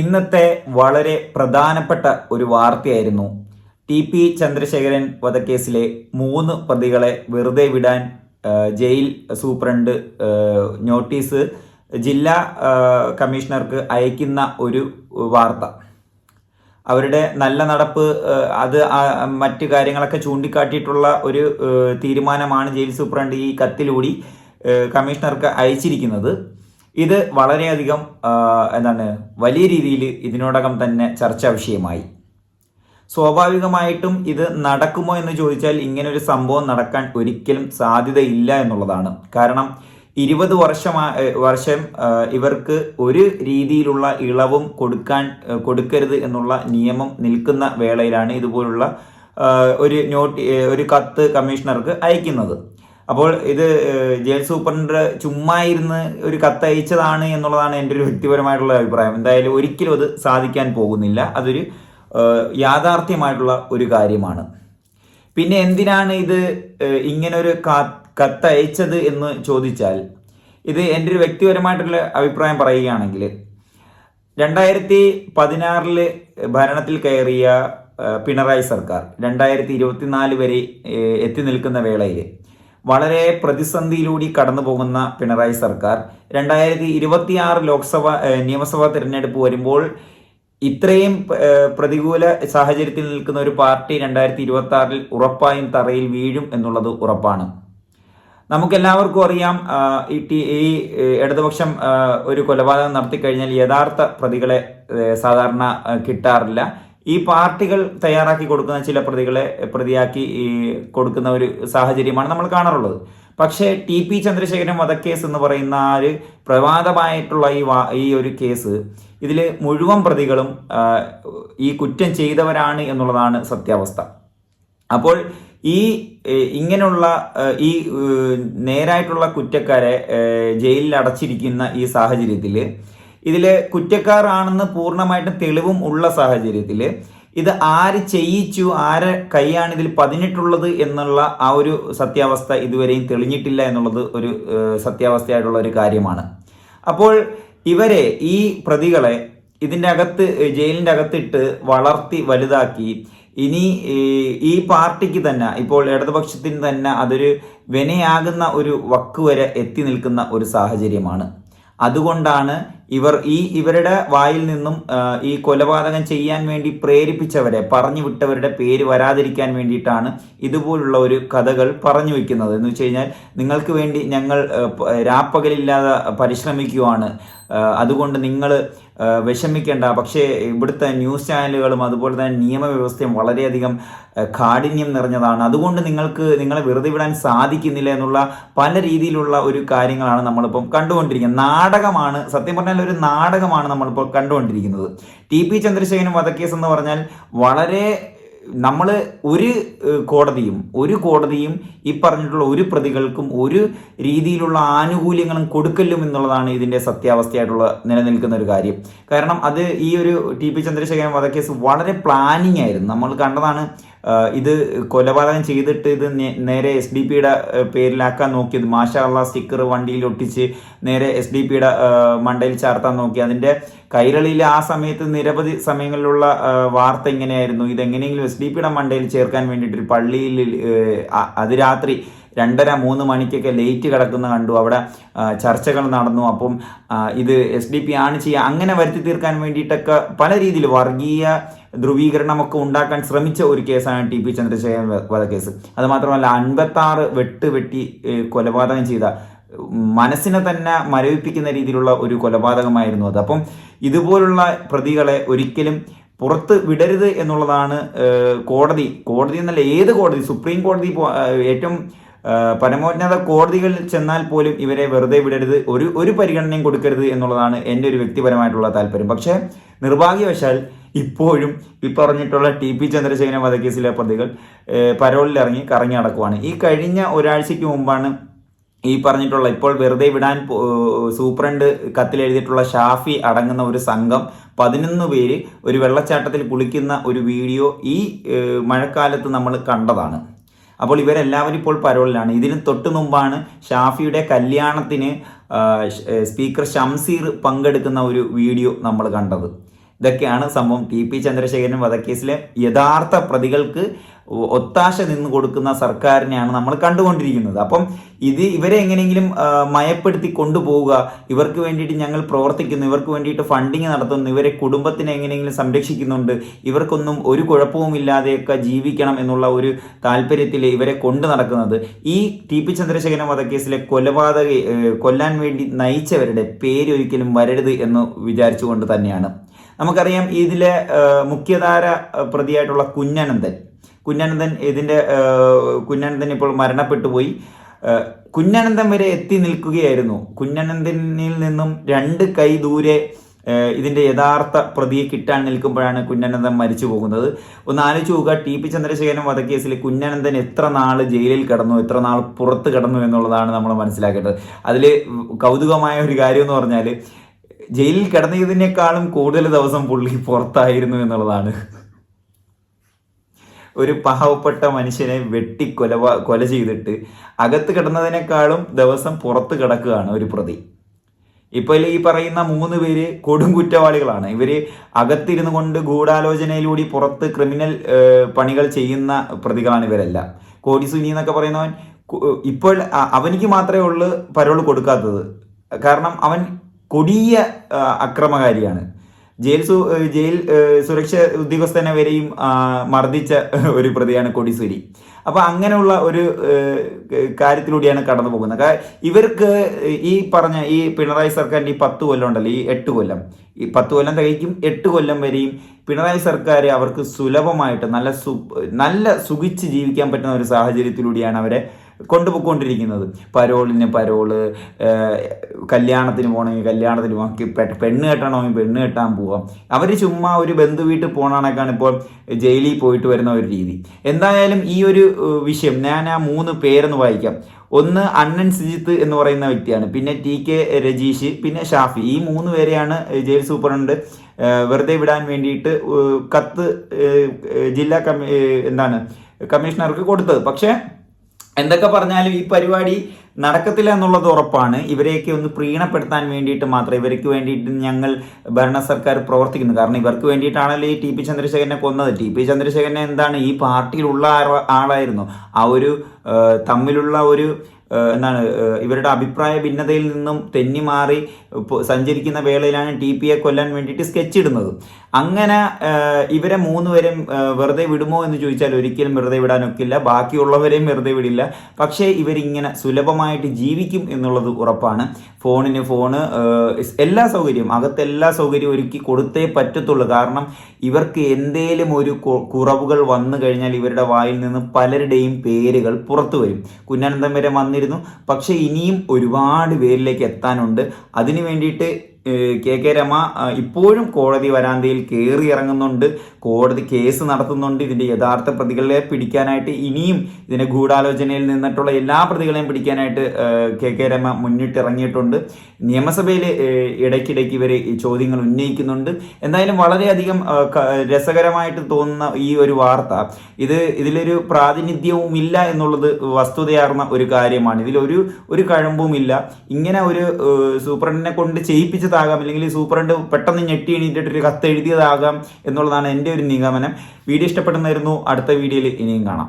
ഇന്നത്തെ വളരെ പ്രധാനപ്പെട്ട ഒരു വാർത്തയായിരുന്നു. ടി പി ചന്ദ്രശേഖരൻ വധക്കേസിലെ മൂന്ന് പ്രതികളെ വെറുതെ വിടാൻ ജയിൽ സൂപ്രണ്ട് നോട്ടീസ് ജില്ലാ കമ്മീഷണർക്ക് അയക്കുന്ന ഒരു വാർത്ത. അവരുടെ നല്ല നടപ്പ് അത് മറ്റു കാര്യങ്ങളൊക്കെ ചൂണ്ടിക്കാട്ടിയിട്ടുള്ള ഒരു തീരുമാനമാണ് ജയിൽ സൂപ്രണ്ട് ഈ കത്തിലൂടി കമ്മീഷണർക്ക് അയച്ചിരിക്കുന്നത്. ഇത് വളരെയധികം എന്താണ് വലിയ രീതിയിൽ ഇതിനോടകം തന്നെ ചർച്ചാ വിഷയമായി. സ്വാഭാവികമായിട്ടും ഇത് നടക്കുമോ എന്ന് ചോദിച്ചാൽ ഇങ്ങനെ ഒരു സംഭവം നടക്കാൻ ഒരിക്കലും സാധ്യതയില്ല എന്നുള്ളതാണ്. കാരണം ഇരുപത് വർഷമാ വർഷം ഇവർക്ക് ഒരു രീതിയിലുള്ള ഇളവും കൊടുക്കാൻ കൊടുക്കരുത് എന്നുള്ള നിയമം നിൽക്കുന്ന വേളയിലാണ് ഇതുപോലുള്ള ഒരു നോട്ട് ഒരു കത്ത് കമ്മീഷണർക്ക് അയക്കുന്നത്. അപ്പോൾ ഇത് ജയിൽ സൂപ്രണ്ട് ചുമ്മാ ഇരുന്ന് ഒരു കത്തയച്ചതാണ് എന്നുള്ളതാണ് എന്റെ ഒരു വ്യക്തിപരമായിട്ടുള്ള അഭിപ്രായം. എന്തായാലും ഒരിക്കലും അത് സാധിക്കാൻ പോകുന്നില്ല. അതൊരു യാഥാർത്ഥ്യമായിട്ടുള്ള ഒരു കാര്യമാണ്. പിന്നെ എന്തിനാണ് ഇത് ഇങ്ങനെ ഇങ്ങനൊരു കത്തയച്ചത് എന്ന് ചോദിച്ചാൽ ഇത് എന്റെ ഒരു വ്യക്തിപരമായിട്ടുള്ള അഭിപ്രായം പറയുകയാണെങ്കിൽ രണ്ടായിരത്തി പതിനാറിൽ ഭരണത്തിൽ കയറിയ പിണറായി സർക്കാർ രണ്ടായിരത്തി ഇരുപത്തിനാല് വരെ എത്തി നിൽക്കുന്ന വേളയിൽ വളരെ പ്രതിസന്ധിയിലൂടെ കടന്നു പോകുന്ന പിണറായി സർക്കാർ. രണ്ടായിരത്തി ഇരുപത്തിയാറ് ലോക്സഭ നിയമസഭാ തിരഞ്ഞെടുപ്പ് വരുമ്പോൾ ഇത്രയും പ്രതികൂല സാഹചര്യത്തിൽ നിൽക്കുന്ന ഒരു പാർട്ടി രണ്ടായിരത്തി ഇരുപത്തി ആറിൽ ഉറപ്പായും തറയിൽ വീഴും എന്നുള്ളത് ഉറപ്പാണ്. നമുക്കെല്ലാവർക്കും അറിയാം ഈ ഈ ഇടതുപക്ഷം ഒരു കൊലപാതകം നടത്തിക്കഴിഞ്ഞാൽ യഥാർത്ഥ പ്രതികളെ സാധാരണ കിട്ടാറില്ല. ഈ പാർട്ടികൾ തയ്യാറാക്കി കൊടുക്കുന്ന ചില പ്രതികളെ പ്രതിയാക്കി കൊടുക്കുന്ന ഒരു സാഹചര്യമാണ് നമ്മൾ കാണാറുള്ളത്. പക്ഷേ ടി പി ചന്ദ്രശേഖരൻ വധക്കേസ് എന്ന് പറയുന്ന ആ ഒരു പ്രവാദമായിട്ടുള്ള ഈ വാ ഈ ഒരു കേസ് ഇതിൽ മുഴുവൻ പ്രതികളും ഈ കുറ്റം ചെയ്തവരാണ് എന്നുള്ളതാണ് സത്യാവസ്ഥ. അപ്പോൾ ഈ ഇങ്ങനെയുള്ള ഈ നേരായിട്ടുള്ള കുറ്റക്കാരെ ജയിലിൽ അടച്ചിരിക്കുന്ന ഈ സാഹചര്യത്തിൽ ഇതിൽ കുറ്റക്കാരാണെന്ന് പൂർണമായിട്ടും തെളിവും ഉള്ള സാഹചര്യത്തിൽ ഇത് ആര് ചെയ്യിച്ചു ആരെ കൈയാണ് ഇതിൽ പതിഞ്ഞിട്ടുള്ളത് എന്നുള്ള ആ ഒരു സത്യാവസ്ഥ ഇതുവരെയും തെളിഞ്ഞിട്ടില്ല എന്നുള്ളത് ഒരു സത്യാവസ്ഥയായിട്ടുള്ള ഒരു കാര്യമാണ്. അപ്പോൾ ഇവരെ ഈ പ്രതികളെ ഇതിന്റെ അകത്ത് ജയിലിന്റെ അകത്തിട്ട് വളർത്തി വലുതാക്കി ഇനി ഈ പാർട്ടിക്ക് തന്നെ ഇപ്പോൾ ഇടതുപക്ഷത്തിന് തന്നെ അതൊരു വിനയാകുന്ന ഒരു വക്ക് വരെ എത്തി നിൽക്കുന്ന ഒരു സാഹചര്യമാണ്. അതുകൊണ്ടാണ് ഇവർ ഈ ഇവരുടെ വായിൽ നിന്നും ഈ കൊലപാതകം ചെയ്യാൻ വേണ്ടി പ്രേരിപ്പിച്ചവരെ പറഞ്ഞു വിട്ടവരുടെ പേര് വരാതിരിക്കാൻ വേണ്ടിയിട്ടാണ് ഇതുപോലുള്ള ഒരു കഥകൾ പറഞ്ഞു വെക്കുന്നത്. എന്ന് വെച്ച് കഴിഞ്ഞാൽ നിങ്ങൾക്ക് വേണ്ടി ഞങ്ങൾ രാപ്പകലില്ലാതെ പരിശ്രമിക്കുവാണ്. അതുകൊണ്ട് നിങ്ങൾ വിഷമിക്കേണ്ട. പക്ഷേ ഇവിടുത്തെ ന്യൂസ് ചാനലുകളും അതുപോലെ തന്നെ നിയമവ്യവസ്ഥയും വളരെയധികം കാഠിന്യം നിറഞ്ഞതാണ്. അതുകൊണ്ട് നിങ്ങൾക്ക് നിങ്ങളെ വെറുതെ വിടാൻ സാധിക്കുന്നില്ല എന്നുള്ള പല രീതിയിലുള്ള ഒരു കാര്യങ്ങളാണ് നമ്മളിപ്പം കണ്ടുകൊണ്ടിരിക്കുന്നത്. നാടകമാണ് സത്യം പറഞ്ഞാൽ ഒരു നാടകമാണ് നമ്മളിപ്പോൾ കണ്ടുകൊണ്ടിരിക്കുന്നത്. ടി പി ചന്ദ്രശേഖരൻ വധക്കേസ് എന്ന് പറഞ്ഞാൽ വളരെ നമ്മൾ ഒരു കോടതിയും ഒരു കോടതിയും ഈ പറഞ്ഞിട്ടുള്ള ഒരു പ്രതികൾക്കും ഒരു രീതിയിലുള്ള ആനുകൂല്യങ്ങളും കൊടുക്കലും എന്നുള്ളതാണ് ഇതിന്റെ സത്യാവസ്ഥയായിട്ടുള്ള നിലനിൽക്കുന്ന ഒരു കാര്യം. കാരണം അത് ഈ ഒരു ടി പി ചന്ദ്രശേഖരൻ വധക്കേസ് വളരെ പ്ലാനിങ് ആയിരുന്നു. നമ്മൾ കണ്ടതാണ് ഇത് കൊലപാതകം ചെയ്തിട്ട് ഇത് നേരെ എസ് ഡി പിയുടെ പേരിലാക്കാൻ നോക്കിയത് മാഷാള്ള സ്റ്റിക്കർ വണ്ടിയിൽ ഒട്ടിച്ച് നേരെ എസ് ഡി പിയുടെ മണ്ടയിൽ ചാർത്താൻ നോക്കി. അതിന്റെ കൈരളിയിൽ ആ സമയത്ത് നിരവധി സമയങ്ങളിലുള്ള വാർത്ത ഇങ്ങനെയായിരുന്നു. ഇതെങ്ങനെയെങ്കിലും എസ് ഡി പിയുടെ മണ്ടയിൽ ചേർക്കാൻ വേണ്ടിയിട്ട് ഒരു പള്ളിയിൽ അതിരാത്രി രണ്ടര മൂന്ന് മണിക്കൊക്കെ ലേറ്റ് കിടക്കുന്ന കണ്ടു. അവിടെ ചർച്ചകൾ നടന്നു. അപ്പം ഇത് എസ് ഡി പി ആണ് ചെയ്യുക. അങ്ങനെ വരുത്തി തീർക്കാൻ വേണ്ടിയിട്ടൊക്കെ പല രീതിയിൽ വർഗീയ ധ്രുവീകരണമൊക്കെ ഉണ്ടാക്കാൻ ശ്രമിച്ച ഒരു കേസാണ് ടി പി ചന്ദ്രശേഖരൻ വധക്കേസ്. അത് മാത്രമല്ല അൻപത്തി ആറ് വെട്ട് വെട്ടി കൊലപാതകം ചെയ്ത മനസ്സിനെ തന്നെ മരവിപ്പിക്കുന്ന രീതിയിലുള്ള ഒരു കൊലപാതകമായിരുന്നു അത്. അപ്പം ഇതുപോലുള്ള പ്രതികളെ ഒരിക്കലും പുറത്ത് വിടരുത് എന്നുള്ളതാണ് കോടതി. കോടതി എന്നല്ല ഏത് കോടതി? സുപ്രീം കോടതി ഏറ്റവും പരമോന്നത കോടതികളിൽ ചെന്നാൽ പോലും ഇവരെ വെറുതെ വിടരുത്. ഒരു ഒരു പരിഗണനയും കൊടുക്കരുത് എന്നുള്ളതാണ് എന്റെ ഒരു വ്യക്തിപരമായിട്ടുള്ള താല്പര്യം. പക്ഷേ നിർഭാഗ്യവശാൽ ഇപ്പോഴും ഈ പറഞ്ഞിട്ടുള്ള ടി പി ചന്ദ്രശേഖരൻ വധക്കേസിലെ പ്രതികൾ പരോളിലിറങ്ങി കറങ്ങി നടക്കുവാണ്. ഈ കഴിഞ്ഞ ഒരാഴ്ചയ്ക്ക് മുമ്പാണ് ഈ പറഞ്ഞിട്ടുള്ള ഇപ്പോൾ വെറുതെ വിടാൻ സൂപ്രണ്ട് കത്തിലെഴുതിയിട്ടുള്ള ഷാഫി അടങ്ങുന്ന ഒരു സംഘം പതിനൊന്ന് പേര് ഒരു വെള്ളച്ചാട്ടത്തിൽ കുളിക്കുന്ന ഒരു വീഡിയോ ഈ മഴക്കാലത്ത് നമ്മൾ കണ്ടതാണ്. അപ്പോൾ ഇവരെല്ലാവരും ഇപ്പോൾ പരോളിലാണ്. ഇതിന് തൊട്ടു മുമ്പാണ് ഷാഫിയുടെ കല്യാണത്തിന് സ്പീക്കർ ഷംസീർ പങ്കെടുക്കുന്ന ഒരു വീഡിയോ നമ്മൾ കണ്ടത്. ഇതൊക്കെയാണ് സംഭവം. ടി പി ചന്ദ്രശേഖരൻ വധക്കേസിലെ യഥാർത്ഥ പ്രതികൾക്ക് ഒത്താശ നിന്ന് കൊടുക്കുന്ന സർക്കാരിനെയാണ് നമ്മൾ കണ്ടുകൊണ്ടിരിക്കുന്നത്. അപ്പം ഇത് ഇവരെ എങ്ങനെയെങ്കിലും മയപ്പെടുത്തി കൊണ്ടുപോവുക ഇവർക്ക് വേണ്ടിയിട്ട് ഞങ്ങൾ പ്രവർത്തിക്കുന്നു ഇവർക്ക് വേണ്ടിയിട്ട് ഫണ്ടിങ് നടത്തുന്നു ഇവരെ കുടുംബത്തിനെ എങ്ങനെയെങ്കിലും സംരക്ഷിക്കുന്നുണ്ട് ഇവർക്കൊന്നും ഒരു കുഴപ്പവും ഇല്ലാതെയൊക്കെ ജീവിക്കണം എന്നുള്ള ഒരു താല്പര്യത്തിൽ ഇവരെ കൊണ്ടു നടക്കുന്നത്. ഈ ടി പി ചന്ദ്രശേഖരൻ വധക്കേസിലെ കൊലപാതക കൊല്ലാൻ വേണ്ടി നയിച്ചവരുടെ പേര് ഒരിക്കലും വരരുത് എന്ന് വിചാരിച്ചുകൊണ്ട് തന്നെയാണ്. നമുക്കറിയാം ഇതിലെ മുഖ്യധാര പ്രതിയായിട്ടുള്ള കുഞ്ഞനന്ദൻ കുഞ്ഞനന്ദൻ ഇതിന്റെ കുഞ്ഞനന്ദൻ ഇപ്പോൾ മരണപ്പെട്ടു പോയി. കുഞ്ഞനന്ദൻ വരെ എത്തി നിൽക്കുകയായിരുന്നു. കുഞ്ഞനന്ദനിൽ നിന്നും രണ്ട് കൈ ദൂരെ ഇതിന്റെ യഥാർത്ഥ പ്രതിയെ കിട്ടാൻ നിൽക്കുമ്പോഴാണ് കുഞ്ഞനന്ദൻ മരിച്ചു പോകുന്നത്. ഒന്ന് ആലോചിച്ച് നോക്കുക ടി പി ചന്ദ്രശേഖരൻ വധക്കേസിൽ കുഞ്ഞനന്ദൻ എത്ര നാൾ ജയിലിൽ കിടന്നു എത്ര നാൾ പുറത്ത് കിടന്നു എന്നുള്ളതാണ് നമ്മൾ മനസ്സിലാക്കേണ്ടത്. അതിൽ കൗതുകമായ ഒരു കാര്യം എന്ന് പറഞ്ഞാൽ ജയിലിൽ കിടന്നതിനേക്കാളും കൂടുതൽ ദിവസം പുള്ളി പുറത്തായിരുന്നു എന്നുള്ളതാണ്. ഒരു പാവപ്പെട്ട മനുഷ്യനെ വെട്ടി കൊല കൊല ചെയ്തിട്ട് അകത്ത് കിടന്നതിനേക്കാളും ദിവസം പുറത്ത് കിടക്കുകയാണ് ഒരു പ്രതി. ഇപ്പോൾ ഈ പറയുന്ന മൂന്ന് പേര് കൊടും കുറ്റവാളികളാണ്. ഇവർ അകത്തിരുന്നു കൊണ്ട് ഗൂഢാലോചനയിലൂടെ പുറത്ത് ക്രിമിനൽ പണികൾ ചെയ്യുന്ന പ്രതികളാണ് ഇവരെല്ലാം. കോടി സുനി എന്നൊക്കെ പറയുന്നവൻ ഇപ്പോൾ അവനിക്ക് മാത്രമേ ഉള്ളൂ പരോൾ കൊടുക്കാത്തത്. കാരണം അവൻ കൊടിയ അക്രമകാരിയാണ്. ജയിൽ സു ജയിൽ സുരക്ഷ ഉദ്യോഗസ്ഥനെ വരെയും മർദ്ദിച്ച ഒരു പ്രതിയാണ് കൊടിസുരി. അപ്പൊ അങ്ങനെയുള്ള ഒരു കാര്യത്തിലൂടെയാണ് കടന്നു പോകുന്നത്. ഇവർക്ക് ഈ പറഞ്ഞ ഈ പിണറായി സർക്കാരിന്റെ ഈ പത്ത് കൊല്ലം ഉണ്ടല്ലോ ഈ എട്ട് കൊല്ലം. ഈ പത്ത് കൊല്ലം തികയ്ക്കും എട്ട് കൊല്ലം വരെയും പിണറായി സർക്കാർ അവർക്ക് സുലഭമായിട്ട് നല്ല സു നല്ല സുഖിച്ച് ജീവിക്കാൻ പറ്റുന്ന ഒരു സാഹചര്യത്തിലൂടെയാണ് അവരെ കൊണ്ടുപോയിക്കൊണ്ടിരിക്കുന്നത്. പരോളിന് പരോൾ കല്യാണത്തിന് പോകണമെങ്കിൽ കല്യാണത്തിന് പോകാം പെണ്ണ് കെട്ടണമെങ്കിൽ പെണ്ണ് കെട്ടാൻ പോവാം. അവർ ചുമ്മാ ഒരു ബന്ധു വീട്ടിൽ പോകണക്കാണ് ഇപ്പോൾ ജയിലിൽ പോയിട്ട് വരുന്ന ഒരു രീതി. എന്തായാലും ഈ ഒരു വിഷയം ഞാൻ ആ മൂന്ന് പേരെന്ന് വായിക്കാം. ഒന്ന് അണ്ണൻ സിജിത്ത് എന്ന് പറയുന്ന വ്യക്തിയാണ്. പിന്നെ ടി കെ രജീഷ് പിന്നെ ഷാഫി. ഈ മൂന്ന് പേരെയാണ് ജയിൽ സൂപ്രണ്ട് വെറുതെ വിടാൻ വേണ്ടിയിട്ട് കത്ത് ജില്ലാ കമ്മി എന്താണ് കമ്മീഷണർക്ക് കൊടുത്തത്. പക്ഷേ എന്തൊക്കെ പറഞ്ഞാലും ഈ പരിപാടി നടക്കത്തില്ല എന്നുള്ളത് ഉറപ്പാണ്. ഇവരെയൊക്കെ ഒന്ന് പ്രീണപ്പെടുത്താൻ വേണ്ടിയിട്ട് മാത്രം ഇവർക്ക് വേണ്ടിയിട്ട് ഞങ്ങൾ ഭരണ സർക്കാർ പ്രവർത്തിക്കുന്നു. കാരണം ഇവർക്ക് വേണ്ടിയിട്ടാണല്ലോ ഈ ടി പി ചന്ദ്രശേഖരനെ കൊന്നത്. ടി പി ചന്ദ്രശേഖരനെ എന്താണ് ഈ പാർട്ടിയിലുള്ള ആള- ആളായിരുന്നു. ആ ഒരു തമ്മിലുള്ള ഒരു എന്താണ് ഇവരുടെ അഭിപ്രായ ഭിന്നതയിൽ നിന്നും തെന്നി മാറി സഞ്ചരിക്കുന്ന വേളയിലാണ് ടി പിയെ കൊല്ലാൻ വേണ്ടിയിട്ട് സ്കെച്ച് ഇടുന്നത്. അങ്ങനെ ഇവരെ മൂന്നുപേരും ആ, വെറുതെ വിടുമോ എന്ന് ചോദിച്ചാൽ ഒരിക്കലും വെറുതെ വിടാനൊക്കില്ല. ബാക്കിയുള്ളവരെയും വെറുതെ വിടില്ല. പക്ഷേ ഇവരിങ്ങനെ സുലഭമായിട്ട് ജീവിക്കും എന്നുള്ളത് ഉറപ്പാണ്. ഫോണിന് ഫോണ് എല്ലാ സൗകര്യവും അകത്ത് എല്ലാ സൗകര്യവും ഒരുക്കി കൊടുത്തേ പറ്റത്തുള്ളൂ. കാരണം ഇവർക്ക് എന്തേലും ഒരു കുറവുകൾ വന്നു കഴിഞ്ഞാൽ ഇവരുടെ വായിൽ നിന്ന് പലരുടെയും പേരുകൾ പുറത്തു വരും. കുഞ്ഞനന്തം വരെ വന്നിരുന്നു പക്ഷേ ഇനിയും ഒരുപാട് പേരിലേക്ക് എത്താനുണ്ട്. അതിനു വേണ്ടിയിട്ട് കെ കെ രമ ഇപ്പോഴും കോടതി വരാന്തയിൽ കയറി ഇറങ്ങുന്നുണ്ട്. കോടതി കേസ് നടത്തുന്നുണ്ട്. ഇതിന്റെ യഥാർത്ഥ പ്രതികളെ പിടിക്കാനായിട്ട് ഇനിയും ഇതിന്റെ ഗൂഢാലോചനയിൽ നിന്നിട്ടുള്ള എല്ലാ പ്രതികളെയും പിടിക്കാനായിട്ട് കെ കെ രമ മുന്നിട്ടിറങ്ങിയിട്ടുണ്ട്. നിയമസഭയിൽ ഇടയ്ക്കിടയ്ക്ക് ഇവർ ഈ ചോദ്യങ്ങൾ ഉന്നയിക്കുന്നുണ്ട്. എന്തായാലും വളരെയധികം രസകരമായിട്ട് തോന്നുന്ന ഈ ഒരു വാർത്ത ഇത് ഇതിലൊരു പ്രാതിനിധ്യവും ഇല്ല എന്നുള്ളത് വസ്തുതയാർന്ന ഒരു കാര്യമാണ്. ഇതിലൊരു ഒരു കഴമ്പുമില്ല. ഇങ്ങനെ ഒരു സൂപ്രണ്ടിനെ കൊണ്ട് ചെയ്യിപ്പിച്ചതാകാം അല്ലെങ്കിൽ സൂപ്രണ്ട് പെട്ടെന്ന് ഞെട്ടി എണീറ്റിട്ട് ഒരു കത്ത് എഴുതിയതാകാം എന്നുള്ളതാണ് എന്റെ ഒരു നിഗമനം. വീഡിയോ ഇഷ്ടപ്പെടുന്നതായിരുന്നു അടുത്ത വീഡിയോയിൽ ഇനിയും കാണാം.